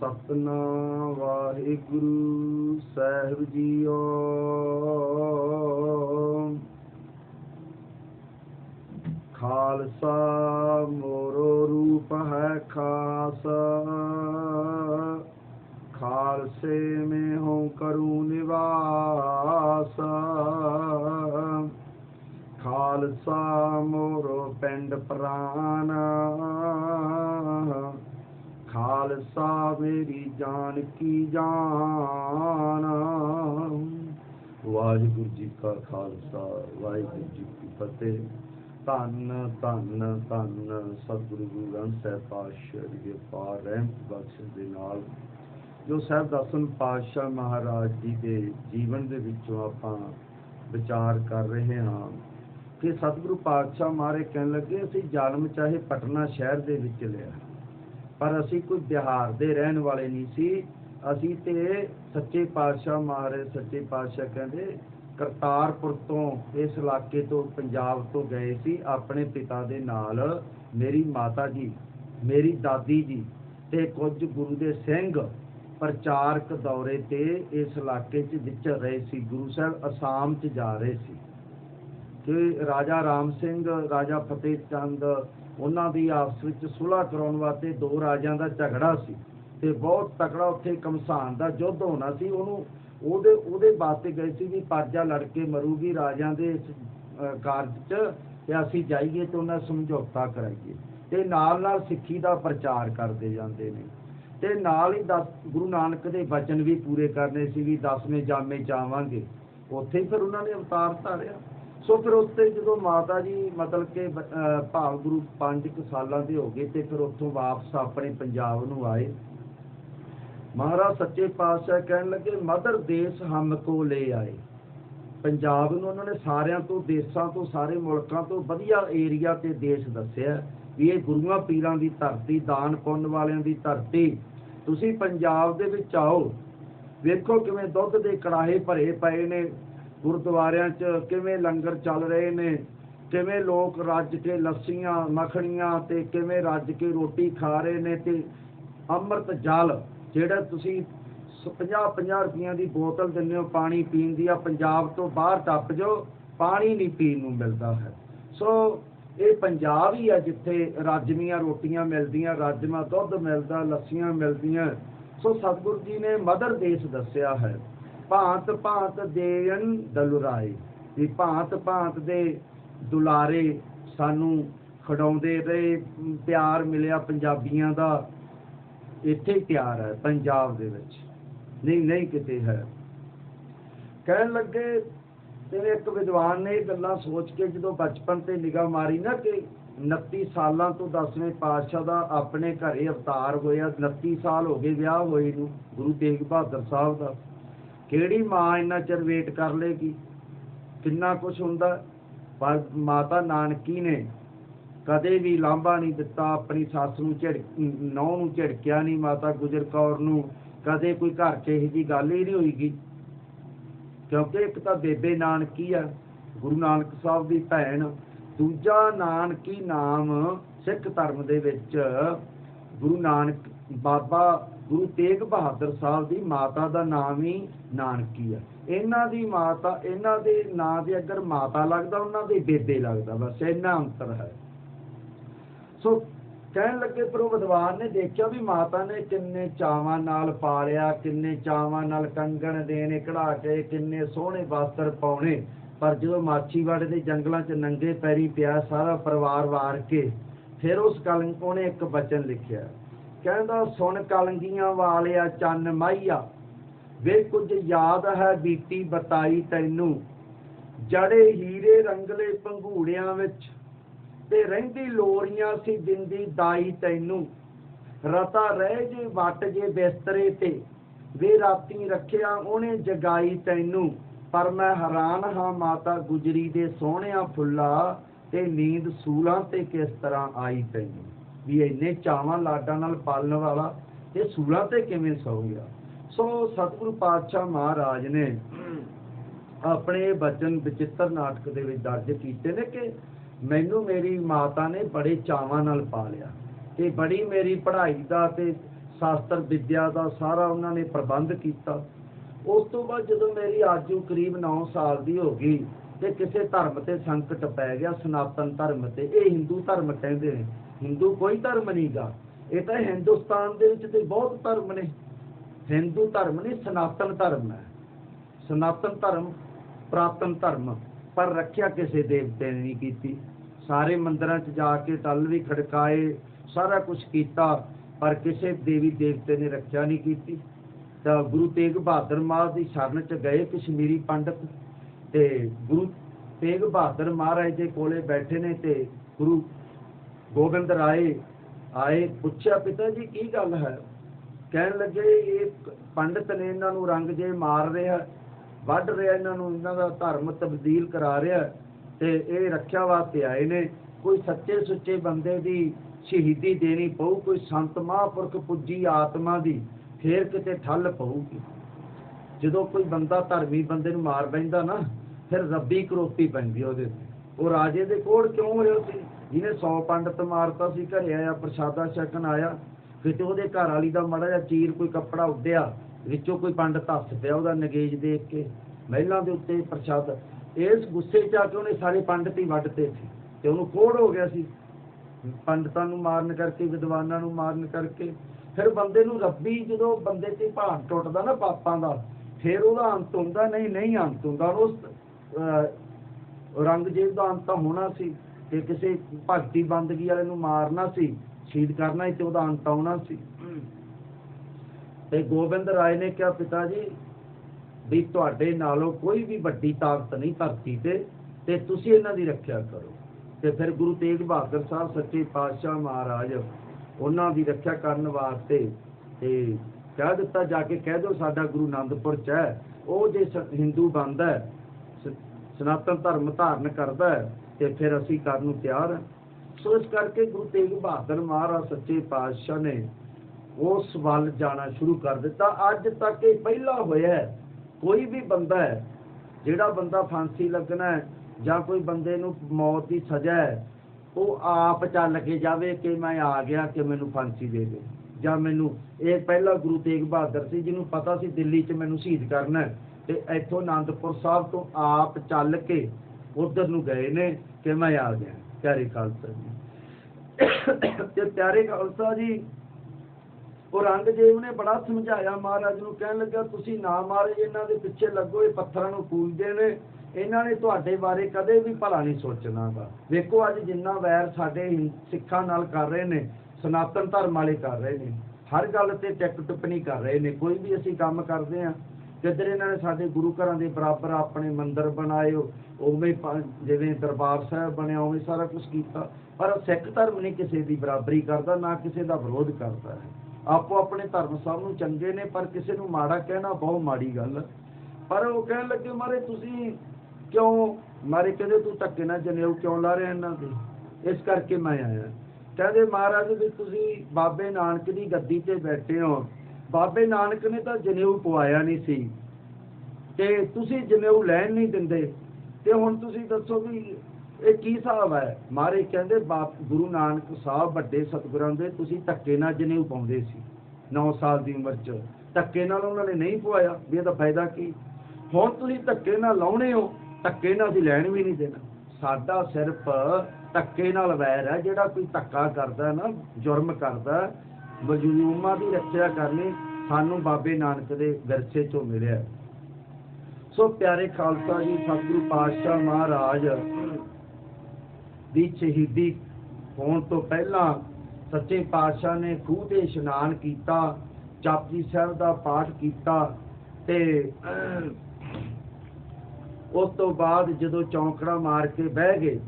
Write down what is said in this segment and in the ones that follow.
ਸਤਨਾਮ ਵਾਹਿਗੁਰੂ ਸਾਹਿਬ ਜੀਓ। ਖਾਲਸਾ ਮੋਰੋ ਰੂਪ ਹੈ ਖਾਸ। ਖਾਲਸੇ ਮੈਂ ਹਉ ਕਰੂ ਨਿਵਾਸ। ਖਾਲਸਾ ਮੋਰੋ ਪਿੰਡ ਪ੍ਰਾਨ ਖਾਲਸਾ, ਮੇਰੀ ਜਾਨ ਕੀ ਜਾਨ? ਵਾਹਿਗੁਰੂ ਜੀ ਕਾ ਖਾਲਸਾ, ਵਾਹਿਗੁਰੂ ਜੀ ਕੀ ਫਤਿਹ। ਧੰਨ ਧੰਨ ਧੰਨ ਸਤਿਗੁਰੂ ਗੁਰੂ ਗ੍ਰੰਥ ਸਾਹਿਬ ਪਾਤਸ਼ਾਹ ਦੇ ਪਾਰ ਰਹਿਮਤ ਬਖਸ਼ ਦੇ ਨਾਲ। ਜੋ ਸਾਹਿਬ ਦਸਮ ਪਾਤਸ਼ਾਹ ਮਹਾਰਾਜ ਜੀ ਦੇ ਜੀਵਨ ਦੇ ਵਿੱਚੋਂ ਆਪਾਂ ਵਿਚਾਰ ਕਰ ਰਹੇ ਹਾਂ ਕਿ ਸਤਿਗੁਰੂ ਪਾਤਸ਼ਾਹ ਮਾਰੇ ਕਹਿਣ ਲੱਗੇ, ਅਸੀਂ ਜਨਮ ਚਾਹੇ ਪਟਨਾ ਸ਼ਹਿਰ ਦੇ ਵਿੱਚ ਲਿਆ। ਪਰ ਅਸੀਂ ਕੋਈ ਬਿਹਾਰ ਦੇ ਰਹਿਣ ਵਾਲੇ ਨਹੀਂ ਸੀ। ਅਸੀਂ ਤੇ ਸੱਚੇ ਪਾਤਸ਼ਾਹ ਮਹਾਰਾਜ, ਸੱਚੇ ਪਾਤਸ਼ਾਹ ਕਹਿੰਦੇ ਕਰਤਾਰਪੁਰ ਤੋਂ ਇਸ ਇਲਾਕੇ ਤੋਂ ਪੰਜਾਬ ਤੋਂ ਗਏ ਸੀ। ਆਪਣੇ ਪਿਤਾ ਦੇ ਨਾਲ ਮੇਰੀ ਮਾਤਾ ਜੀ, ਮੇਰੀ ਦਾਦੀ ਜੀ ਤੇ ਕੁਝ ਗੁਰੂ ਦੇ ਸਿੰਘ ਪ੍ਰਚਾਰਕ ਦੌਰੇ ਤੇ ਇਸ ਇਲਾਕੇ 'ਚ ਵਿਚਰ ਰਹੇ ਸੀ। ਗੁਰੂ ਸਾਹਿਬ ਅਸਾਮ 'ਚ ਜਾ ਰਹੇ ਸੀ। ਕਿ ਰਾਜਾ ਰਾਮ ਸਿੰਘ, ਰਾਜਾ ਫਤਿਹ ਚੰਦ, ਉਹਨਾਂ ਦੀ ਆਪਸ ਵਿੱਚ ਸੁਲ੍ਹਾ ਕਰਾਉਣ ਵਾਸਤੇ ਦੋ ਰਾਜਿਆਂ ਦਾ ਝਗੜਾ ਸੀ ਤੇ ਬਹੁਤ ਤਕੜਾ ਉੱਥੇ ਕਮਸਾਨ ਦਾ ਯੁੱਧ ਹੋਣਾ ਸੀ। ਉਹਨੂੰ ਉਹਦੇ ਉਹਦੇ ਵਾਸਤੇ ਗਏ ਸੀ ਵੀ ਪਰਜਾ ਲੜ ਕੇ ਮਰੂਗੀ, ਰਾਜਿਆਂ ਦੇ ਇਸ ਕਾਰਜ 'ਚ ਤੇ ਅਸੀਂ ਜਾਈਏ ਤੇ ਉਹਨਾਂ ਸਮਝੌਤਾ ਕਰਾਈਏ। ਤੇ ਨਾਲ ਨਾਲ ਸਿੱਖੀ ਦਾ ਪ੍ਰਚਾਰ ਕਰਦੇ ਜਾਂਦੇ ਨੇ। ਤੇ ਨਾਲ ਹੀ ਦਸ, ਗੁਰੂ ਨਾਨਕ ਦੇ ਵਚਨ ਵੀ ਪੂਰੇ ਕਰਨੇ ਸੀ ਵੀ ਦਸਵੇਂ ਜਾਮੇ ਜਾਵਾਂਗੇ। ਉੱਥੇ ਫਿਰ ਉਹਨਾਂ ਨੇ ਅਵਤਾਰ ਧਾਰਿਆ। ਸੋ ਫਿਰ ਉੱਤੇ ਜਦੋਂ ਮਾਤਾ ਜੀ ਮਤਲਬ ਕਿ ਭਾਵ ਗੁਰੂ 5 ਕੁ ਸਾਲਾਂ ਦੇ ਹੋ ਗਏ ਤੇ ਫਿਰ ਉੱਥੋਂ ਵਾਪਸ ਆਪਣੇ ਪੰਜਾਬ ਨੂੰ ਆਏ। ਮਹਾਰਾਜ ਸੱਚੇ ਪਾਤਸ਼ਾਹ ਕਹਿਣ ਲੱਗੇ, ਮਦਰ ਦੇਸ਼ ਹਮ ਕੋ ਲੈ ਆਏ। ਪੰਜਾਬ ਨੂੰ ਉਹਨਾਂ ਨੇ ਸਾਰਿਆਂ ਤੋਂ, ਦੇਸ਼ਾਂ ਤੋਂ, ਸਾਰੇ ਮੁਲਕਾਂ ਤੋਂ ਵਧੀਆ ਏਰੀਆ ਤੇ ਦੇਸ਼ ਦੱਸਿਆ। ਵੀ ਇਹ ਗੁਰੂਆਂ ਪੀਰਾਂ ਦੀ ਧਰਤੀ, ਦਾਨ ਪੁੰਨ ਵਾਲਿਆਂ ਦੀ ਧਰਤੀ। ਤੁਸੀਂ ਪੰਜਾਬ ਦੇ ਵਿੱਚ ਆਓ। ਵੇਖੋ ਕਿਵੇਂ ਦੁੱਧ ਦੇ ਕੜਾਹੇ ਭਰੇ ਪਏ ਨੇ। ਗੁਰਦੁਆਰਿਆਂ 'ਚ ਕਿਵੇਂ ਲੰਗਰ ਚੱਲ ਰਹੇ ਨੇ, ਕਿਵੇਂ ਲੋਕ ਰੱਜ ਕੇ ਲੱਸੀਆਂ ਮੱਖਣੀਆਂ ਤੇ ਕਿਵੇਂ ਰੱਜ ਕੇ ਰੋਟੀ ਖਾ ਰਹੇ ਨੇ ਤੇ ਅੰਮ੍ਰਿਤ ਜਲ, ਜਿਹੜਾ ਤੁਸੀਂ 50 50 ਰੁਪਈਆਂ ਦੀ ਬੋਤਲ ਦਿੰਦੇ ਹੋ ਪਾਣੀ ਪੀਣ ਦੀ ਆ ਪੰਜਾਬ ਤੋਂ ਬਾਹਰ ਟੱਪ ਜਾਓ, ਪਾਣੀ ਨਹੀਂ ਪੀਣ ਨੂੰ ਮਿਲਦਾ ਹੈ। ਸੋ ਇਹ ਪੰਜਾਬ ਹੀ ਆ ਜਿੱਥੇ ਰਾਜਮੀਆਂ ਰੋਟੀਆਂ ਮਿਲਦੀਆਂ, ਰਾਜਮਾ ਦੁੱਧ ਮਿਲਦਾ, ਲੱਸੀਆਂ ਮਿਲਦੀਆਂ। ਸੋ ਸਤਿਗੁਰੂ ਜੀ ਨੇ ਮਦਰ ਦੇਸ਼ ਦੱਸਿਆ ਹੈ। ਭਾਂਤ ਭਾਂਤ ਦੇਣ ਦਲੁਰਾਏ। ਵੀ ਭਾਂਤ ਭਾਂਤ ਦੇ ਦੁਲਾਰੇ ਸਾਨੂੰ ਖੜਾਉਂਦੇ ਰਹੇ, ਪਿਆਰ ਮਿਲਿਆ ਪੰਜਾਬੀਆਂ ਦਾ। ਇੱਥੇ ਹੀ ਪਿਆਰ ਹੈ ਪੰਜਾਬ ਦੇ ਵਿੱਚ। ਨਹੀਂ ਨਹੀਂ ਕਿਤੇ ਹੈ। ਕਹਿਣ ਲੱਗੇ, ਤੇਰੇ ਇੱਕ ਵਿਦਵਾਨ ਨੇ ਇਹ ਗੱਲਾਂ ਸੋਚ ਕੇ ਜਦੋਂ ਬਚਪਨ ਤੇ ਨਿਗਾਹ ਮਾਰੀ ਨਾ ਕਿ 29 ਸਾਲਾਂ ਤੋਂ 10ਵੇਂ ਪਾਤਸ਼ਾਹ ਦਾ ਆਪਣੇ ਘਰੇ ਅਵਤਾਰ ਹੋਇਆ 29 ਸਾਲ ਹੋ ਗਏ ਵਿਆਹ ਹੋਏ ਨੂੰ, ਗੁਰੂ ਤੇਗ ਬਹਾਦਰ ਸਾਹਿਬ ਦਾ। ਕਿਹੜੀ ਮਾਂ ਇੰਨਾ ਚਿਰ ਵੇਟ ਕਰ ਲੇਗੀ? ਕਿੰਨਾ ਕੁਝ ਹੁੰਦਾ? ਪਰ ਮਾਤਾ ਨਾਨਕੀ ਨੇ ਕਦੇ ਵੀ ਲਾਂਭਾ ਨਹੀਂ ਦਿੱਤਾ, ਆਪਣੀ ਸੱਸ ਨੂੰ ਝਿੜ ਨੌ ਨੂੰ ਝਿੜਕਿਆ ਨਹੀਂ, ਮਾਤਾ ਗੁਜਰ ਕੌਰ ਨੂੰ ਕਦੇ ਕੋਈ ਘਰ 'ਚ ਇਹੋ ਜੀ ਗੱਲ ਹੀ ਨਹੀਂ ਹੋਈਗੀ। ਕਿਉਂਕਿ ਇੱਕ ਤਾਂ ਬੇਬੇ ਨਾਨਕੀ ਆ, ਗੁਰੂ ਨਾਨਕ ਸਾਹਿਬ ਦੀ ਭੈਣ, ਦੂਜਾ ਨਾਨਕੀ ਨਾਮ ਸਿੱਖ ਧਰਮ ਦੇ ਵਿੱਚ ਗੁਰੂ ਨਾਨਕ ਬਾਬਾ ਗੁਰੂ ਤੇਗ ਬਹਾਦਰ ਸਾਹਿਬ ਦੀ ਮਾਤਾ ਦਾ ਨਾਮ ਹੀ ਨਾਨਕੀ ਆ। ਇਹਨਾਂ ਦੀ ਮਾਤਾ, ਇਹਨਾਂ ਦੇ ਨਾਂ ਦੇ ਅਗਰ ਮਾਤਾ ਲੱਗਦਾ, ਉਹਨਾਂ ਦੇ ਬੇਬੇ ਲੱਗਦਾ, ਬਸ ਇੰਨਾ ਅੰਤਰ ਹੈ। ਸੋ ਕਹਿਣ ਲੱਗੇ ਪਰ ਵਿਦਵਾਨ ਨੇ ਦੇਖਿਆ ਵੀ ਮਾਤਾ ਨੇ ਕਿੰਨੇ ਚਾਵਾਂ ਨਾਲ ਪਾਲਿਆ, ਕਿੰਨੇ ਚਾਵਾਂ ਨਾਲ ਕੰਗਣ ਦੇਣੇ, ਕਢਾ ਕੇ, ਕਿੰਨੇ ਸੋਹਣੇ ਵਸਤਰ ਪਾਉਣੇ। ਪਰ ਜਦੋਂ ਮਾਛੀਵਾੜੇ ਦੇ ਜੰਗਲਾਂ 'ਚ ਨੰਗੇ ਪੈਰੀ ਪਿਆ, ਸਾਰਾ ਪਰਿਵਾਰ ਵਾਰ ਕੇ, ਫਿਰ ਉਸ ਕਲੰਕ ਉਹਨੇ ਇੱਕ ਬਚਨ ਲਿਖਿਆ। ਕਹਿੰਦਾ, ਸੁਣ ਕਲੰਗੀਆਂ ਵਾਲਿਆ ਚੰਨ ਮਾਈਆ ਵੇ ਕੁਝ ਯਾਦ ਹੈ ਬੀਤੀ ਬਤਾਈ ਤੈਨੂੰ। ਜੜੇ ਹੀਰੇ ਰੰਗਲੇ ਪੰਘੂੜਿਆਂ ਵਿੱਚ ਤੇ ਰਹਿੰਦੀ ਲੋਰੀਆਂ ਸੀ ਦਿੰਦੀ ਦਾਈ ਤੈਨੂੰ। ਰਤਾ ਰਹਿ ਜੇ ਵੱਟ ਜੇ ਬਿਸਤਰੇ ਤੇ, ਵੇ ਰਾਤੀ ਰੱਖਿਆ ਉਹਨੇ ਜਗਾਈ ਤੈਨੂੰ। ਪਰ ਮੈਂ ਹੈਰਾਨ ਹਾਂ ਮਾਤਾ ਗੁਜਰੀ ਦੇ ਸੋਹਣਿਆ ਫੁੱਲਾ ਤੇ ਨੀਂਦ ਸੂਲਾਂ ਤੇ ਕਿਸ ਤਰ੍ਹਾਂ ਆਈ ਤੈਨੂੰ। ਵੀ ਇੰਨੇ ਚਾਵਾਂ ਲਾਡਾਂ ਨਾਲ ਪਾਲਣ ਵਾਲਾ ਇਹ ਸੂਲਾਂ ਤੇ ਕਿਵੇਂ ਸੌ ਗਿਆ ਸੋ ਸਤਿਗੁਰੂ ਪਾਤਸ਼ਾਹ ਮਹਾਰਾਜ ਨੇ ਆਪਣੇ ਬਚਨ ਵਿਚਿੱਤਰ ਨਾਟਕ ਦੇ ਵਿੱਚ ਦਰਜ ਕੀਤੇ ਨੇ ਕਿ ਮੈਨੂੰ ਮੇਰੀ ਮਾਤਾ ਨੇ ਬੜੇ ਚਾਵਾਂ ਨਾਲ ਪਾਲਿਆ। ਤੇ ਬੜੀ ਮੇਰੀ ਪੜ੍ਹਾਈ ਦਾ ਤੇ ਸ਼ਾਸਤਰ ਵਿਦਿਆ ਦਾ ਸਾਰਾ ਉਹਨਾਂ ਨੇ ਪ੍ਰਬੰਧ ਕੀਤਾ। ਉਸ ਤੋਂ ਬਾਅਦ ਜਦੋਂ ਮੇਰੀ ਆਜੂ ਕਰੀਬ 9 ਸਾਲ ਦੀ ਹੋ ਗਈ ਤੇ ਕਿਸੇ ਧਰਮ ਤੇ ਸੰਕਟ ਪੈ ਗਿਆ, ਸਨਾਤਨ ਧਰਮ ਤੇ, ਇਹ ਹਿੰਦੂ ਧਰਮ ਕਹਿੰਦੇ ਨੇ। ਹਿੰਦੂ ਕੋਈ ਧਰਮ ਨਹੀਂਗਾ ਇਹ ਤਾਂ ਹਿੰਦੁਸਤਾਨ ਦੇ ਵਿੱਚ ਤੇ ਬਹੁਤ ਧਰਮ ਨੇ। ਹਿੰਦੂ ਧਰਮ ਨਹੀਂ, ਸਨਾਤਨ ਧਰਮ ਹੈ। ਸਨਾਤਨ ਧਰਮ, ਪ੍ਰਾਤਨ ਧਰਮ, ਪਰ ਰੱਖਿਆ ਕਿਸੇ ਦੇਵਤੇ ਨੇ ਨਹੀਂ ਕੀਤੀ। ਸਾਰੇ ਮੰਦਰਾਂ 'ਚ ਜਾ ਕੇ ਤਲ ਵੀ ਖੜਕਾਏ, ਸਾਰਾ ਕੁਝ ਕੀਤਾ, ਪਰ ਕਿਸੇ ਦੇਵੀ ਦੇਵਤੇ ਨੇ ਰੱਖਿਆ ਨਹੀਂ ਕੀਤੀ। ਤਾਂ ਗੁਰੂ ਤੇਗ ਬਹਾਦਰ ਮਹਾਰਾਜ ਦੀ ਸ਼ਰਨ 'ਚ ਗਏ ਕਸ਼ਮੀਰੀ ਪੰਡਤ ਤੇ ਗੁਰੂ ਤੇਗ ਬਹਾਦਰ ਮਹਾਰਾਜ ਦੇ ਕੋਲੇ ਬੈਠੇ ਨੇ ਤੇ ਗੁਰੂ ਗੋਬਿੰਦ ਰਾਏ ਆਏ, ਪੁੱਛਿਆ, ਪਿਤਾ ਜੀ, ਕੀ ਗੱਲ ਹੈ? ਕਹਿਣ ਲੱਗੇ, ਇਹ ਪੰਡਤ ਨੇ ਇਹਨਾਂ ਨੂੰ ਰੰਗ ਜੇ ਮਾਰ ਰਿਹਾ ਵੱਢ ਰਿਹਾ ਇਹਨਾਂ ਨੂੰ ਇਹਨਾਂ ਦਾ ਧਰਮ ਤਬਦੀਲ ਕਰਾ ਰਿਹਾ ਤੇ ਇਹ ਰੱਖਿਆ ਵਾਸਤੇ ਆਏ ਨੇ। ਕੋਈ ਸੱਚੇ ਸੁੱਚੇ ਬੰਦੇ ਦੀ ਸ਼ਹੀਦੀ ਦੇਣੀ ਪਊ, ਕੋਈ ਸੰਤ ਮਹਾਂਪੁਰਖ ਪੁੱਜੀ ਆਤਮਾ ਦੀ, ਫੇਰ ਕਿਤੇ ਠੱਲ ਪਊਗੀ। ਜਦੋਂ ਕੋਈ ਬੰਦਾ ਧਰਮੀ ਬੰਦੇ ਨੂੰ ਮਾਰ ਬੈਂਦਾ ਨਾ, ਫਿਰ ਰੱਬੀ ਕਰੋਪੀ ਪੈਂਦੀ ਉਹਦੇ ਤੇ। ਉਹ ਰਾਜੇ ਦੇ ਕੋਲ ਕਿਉਂ ਹੋਇਆ ਸੀ ਜਿਹਨੇ 100 ਪੰਡਤ ਮਾਰਤਾ ਸੀ ਘਰੇ ਆਇਆ ਪ੍ਰਸ਼ਾਦਾ ਛਕਣ ਆਇਆ ਕਿਤੇ ਉਹਦੇ ਘਰ ਵਾਲੀ ਦਾ ਮੜਾ ਜਿਹਾ ਚੀਰ ਕੋਈ ਕੱਪੜਾ ਉੱਡਿਆ ਵਿੱਚੋਂ ਕੋਈ ਪੰਡਤ ਹੱਸ ਪਿਆ ਉਹਦਾ ਨਗੇਜ ਦੇਖ ਕੇ ਮਹਿਲਾਂ ਦੇ ਉੱਤੇ ਪ੍ਰਸ਼ਾਦ। ਇਸ ਗੁੱਸੇ 'ਚ ਆ ਕੇ ਉਹਨੇ ਸਾਰੇ ਪੰਡਤ ਹੀ ਵੱਢਤੇ ਸੀ ਤੇ ਉਹਨੂੰ ਕੋੜ ਹੋ ਗਿਆ ਸੀ। ਪੰਡਤਾਂ ਨੂੰ ਮਾਰਨ ਕਰਕੇ ਵਿਦਵਾਨਾਂ ਨੂੰ ਮਾਰਨ ਕਰਕੇ ਫਿਰ ਬੰਦੇ ਨੂੰ ਰੱਬੀ ਜਦੋਂ ਬੰਦੇ ਤੇ ਭਾਣ ਟੁੱਟਦਾ ਨਾ ਪਾਪਾਂ ਦਾ ਫਿਰ ਉਹਦਾ ਅੰਤ ਹੁੰਦਾ ਨਹੀਂ ਨਹੀਂ ਅੰਤ ਹੁੰਦਾ। ਉਸ ਅਹ, ਔਰੰਗਜ਼ੇਬ ਦਾ ਅੰਤ ਹੋਣਾ ਸੀ। ਕਿ ਕਿਸੇ ਭਗਤੀ ਬੰਦਗੀ ਵਾਲੇ ਨੂੰ ਮਾਰਨਾ ਸੀ, ਸ਼ਹੀਦ ਕਰਨਾ ਤੇ ਉਹਦਾ ਅੰਤ ਆਉਣਾ ਸੀ। ਤੇ ਗੋਬਿੰਦ ਰਾਏ ਨੇ ਕਿਹਾ ਪਿਤਾ ਜੀ ਵੀ ਤੁਹਾਡੇ ਨਾਲੋਂ ਕੋਈ ਵੀ ਵੱਡੀ ਤਾਕਤ ਨਹੀਂ ਧਰਤੀ ਤੇ ਤੇ ਤੁਸੀਂ ਇਹਨਾਂ ਦੀ ਰੱਖਿਆ ਕਰੋ। ਤੇ ਫਿਰ ਗੁਰੂ ਤੇਗ ਬਹਾਦਰ ਸਾਹਿਬ ਸੱਚੇ ਪਾਤਸ਼ਾਹ ਮਹਾਰਾਜ, ਉਹਨਾਂ ਦੀ ਰੱਖਿਆ ਕਰਨ ਵਾਸਤੇ ਤੇ ਕਹਿ ਦਿੱਤਾ, ਜਾ ਕੇ ਕਹਿ ਦਿਓ ਸਾਡਾ ਗੁਰੂ ਆਨੰਦਪੁਰ ਚ ਹੈ, ਉਹ ਜੇ ਹਿੰਦੂ ਬਣਦਾ ਹੈ ਸਨਾਤਨ ਧਰਮ ਧਾਰਨ ਕਰਦਾ ਹੈ ਤੇ ਫਿਰ ਅਸੀਂ ਕਰਨ ਨੂੰ ਤਿਆਰ ਹਾਂ। ਸੋ ਇਸ ਕਰਕੇ ਗੁਰੂ ਤੇਗ ਬਹਾਦਰ ਮਹਾਰਾਜ ਸੱਚੇ ਪਾਤਸ਼ਾਹ ਨੇ ਉਸ ਵੱਲ ਜਾਣਾ ਸ਼ੁਰੂ ਕਰ ਦਿੱਤਾ। ਅੱਜ ਤੱਕ ਇਹ ਪਹਿਲਾ ਹੋਇਆ ਕੋਈ ਵੀ ਬੰਦਾ ਹੈ, ਜਿਹੜਾ ਬੰਦਾ ਫਾਂਸੀ ਲੱਗਣਾ ਹੈ ਜਾਂ ਕੋਈ ਬੰਦੇ ਨੂੰ ਮੌਤ ਦੀ ਸਜ਼ਾ ਹੈ, ਉਹ ਆਪ ਚੱਲ ਕੇ ਜਾਵੇ ਕਿ ਮੈਂ ਆ ਗਿਆ ਕਿ ਮੈਨੂੰ ਫਾਂਸੀ ਦੇ ਦੇ। ਜਾਂ ਮੈਨੂੰ, ਇਹ ਪਹਿਲਾ ਗੁਰੂ ਤੇਗ ਬਹਾਦਰ ਸੀ, ਜਿਹਨੂੰ ਪਤਾ ਸੀ ਦਿੱਲੀ 'ਚ ਮੈਨੂੰ ਸ਼ਹੀਦ ਕਰਨਾ ਹੈ। ਤੇ ਇੱਥੋਂ ਆਨੰਦਪੁਰ ਸਾਹਿਬ ਤੋਂ ਆਪ ਚੱਲ ਕੇ ਉਧਰ ਨੂੰ ਗਏ ਨੇ ਕਿ ਮੈਂ ਆ ਗਿਆ, ਪਿਆਰੇ ਖਾਲਸਾ ਜੀ। ਤੇ ਪਿਆਰੇ ਖਾਲਸਾ ਜੀ, ਔਰੰਗਜ਼ੇਬ ਨੇ ਬੜਾ ਸਮਝਾਇਆ ਮਹਾਰਾਜ ਨੂੰ, ਕਹਿਣ ਲੱਗਾ ਤੁਸੀਂ ਨਾ ਮਾਰੇ, ਇਹਨਾਂ ਦੇ ਪਿੱਛੇ ਲੱਗੋ, ਇਹ ਪੱਥਰਾਂ ਨੂੰ ਪੂਜਦੇ ਨੇ। ਇਹਨਾਂ ਨੇ ਤੁਹਾਡੇ ਬਾਰੇ ਕਦੇ ਵੀ ਭਲਾ ਨਹੀਂ ਸੋਚਣਾਗਾ। ਵੇਖੋ, ਅੱਜ ਜਿੰਨਾ ਵੈਰ ਸਾਡੇ ਸਿੱਖਾਂ ਨਾਲ ਕਰ ਰਹੇ ਨੇ, ਸਨਾਤਨ ਧਰਮ ਵਾਲੇ ਕਰ ਰਹੇ ਨੇ। ਹਰ ਗੱਲ ਤੇ ਟਿੱਕ ਟਿੱਪਣੀ ਕਰ ਰਹੇ ਨੇ। ਕੋਈ ਵੀ ਅਸੀਂ ਕੰਮ ਕਰਦੇ ਆ ਜਿੱਧਰ ਇਹਨਾਂ ਨੇ ਸਾਡੇ ਗੁਰੂ ਘਰਾਂ ਦੇ ਬਰਾਬਰ ਆਪਣੇ ਮੰਦਿਰ ਬਣਾਏ, ਉਵੇਂ ਜਿਵੇਂ ਦਰਬਾਰ ਸਾਹਿਬ ਬਣਿਆ, ਉਵੇਂ ਸਾਰਾ ਕੁਝ ਕੀਤਾ। ਪਰ ਸਿੱਖ ਧਰਮ ਨਹੀਂ ਕਿਸੇ ਦੀ ਬਰਾਬਰੀ ਕਰਦਾ, ਨਾ ਕਿਸੇ ਦਾ ਵਿਰੋਧ ਕਰਦਾ ਹੈ। ਆਪੋ ਆਪਣੇ ਧਰਮ ਸਭ ਨੂੰ ਚੰਗੇ ਨੇ, ਪਰ ਕਿਸੇ ਨੂੰ ਮਾੜਾ ਕਹਿਣਾ ਬਹੁਤ ਮਾੜੀ ਗੱਲ ਪਰ ਉਹ ਕਹਿਣ ਲੱਗੇ, ਮਾਰੇ, ਤੁਸੀਂ ਕਿਉਂ, ਮਾਰੇ, ਕਹਿੰਦੇ ਤੂੰ ਧੱਕੇ ਨਾਲ ਜਨੇਊ ਕਿਉਂ ਲਾ ਰਿਹਾ ਇਹਨਾਂ ਦੇ? ਇਸ ਕਰਕੇ ਮੈਂ ਆਇਆ। ਕਹਿੰਦੇ, ਮਹਾਰਾਜ, ਵੀ ਤੁਸੀਂ ਬਾਬੇ ਨਾਨਕ ਦੀ ਗੱਦੀ ਤੇ ਬੈਠੇ ਹੋ। ਬਾਬੇ ਨਾਨਕ ਨੇ ਤਾਂ ਜਨੇਊ ਪਵਾਇਆ ਨਹੀਂ ਸੀ। ਤੇ ਤੁਸੀਂ ਜਨੇਊ ਲੈਣ ਨਹੀਂ ਦਿੰਦੇ, ਤੇ ਹੁਣ ਤੁਸੀਂ ਦੱਸੋ ਵੀ ਇਹ ਕੀ ਹਿਸਾਬ ਹੈ? ਮਾਰੇ ਕਹਿੰਦੇ, ਬਾਪ, ਗੁਰੂ ਨਾਨਕ ਸਾਹਿਬ ਵੱਡੇ ਸਤਿਗੁਰਾਂ ਦੇ ਤੁਸੀਂ ਧੱਕੇ ਨਾਲ ਜਨੇਊ ਪਾਉਂਦੇ ਸੀ 9 ਸਾਲ ਦੀ ਉਮਰ 'ਚ। ਧੱਕੇ ਨਾਲ ਉਹਨਾਂ ਨੇ ਨਹੀਂ ਪਵਾਇਆ, ਵੀ ਇਹਦਾ ਫਾਇਦਾ ਕੀ? ਹੁਣ ਤੁਸੀਂ ਧੱਕੇ ਨਾਲ ਲਾਉਣੇ ਹੋ, ਧੱਕੇ ਨਾਲ ਅਸੀਂ ਲੈਣ ਵੀ ਨਹੀਂ ਦੇਣਾ। ਸਾਡਾ ਸਿਰਫ ਧੱਕੇ ਨਾਲ ਵੈਰ ਹੈ, ਜਿਹੜਾ ਕੋਈ ਧੱਕਾ ਕਰਦਾ ਨਾ, ਜੁਰਮ ਕਰਦਾ, ਮਜਲੂਮਾਂ ਦੀ ਰੱਖਿਆ ਕਰਨੀ ਸਾਨੂੰ ਬਾਬੇ ਨਾਨਕ ਦੇ ਵਿਰਸੇ ਚੋਂ ਮਿਲਿਆ। ਸੋ ਪਿਆਰੇ ਖਾਲਸਾ ਜੀ, ਸਤਿਗੁਰੂ ਪਾਤਸ਼ਾਹ ਮਹਾਰਾਜ ਦੀ ਸ਼ਹੀਦੀ ਹੋਣ ਤੋਂ ਪਹਿਲਾਂ ਸੱਚੇ ਪਾਤਸ਼ਾਹ ਨੇ ਖੂਹ ਤੇ ਇਸ਼ਨਾਨ ਕੀਤਾ, ਜਪਜੀ ਸਾਹਿਬ ਦਾ ਪਾਠ ਕੀਤਾ ਤੇ ਉਸ ਤੋਂ ਬਾਅਦ ਜਦੋਂ ਚੌਂਕੜਾ ਮਾਰ ਕੇ ਬਹਿ ਗਏ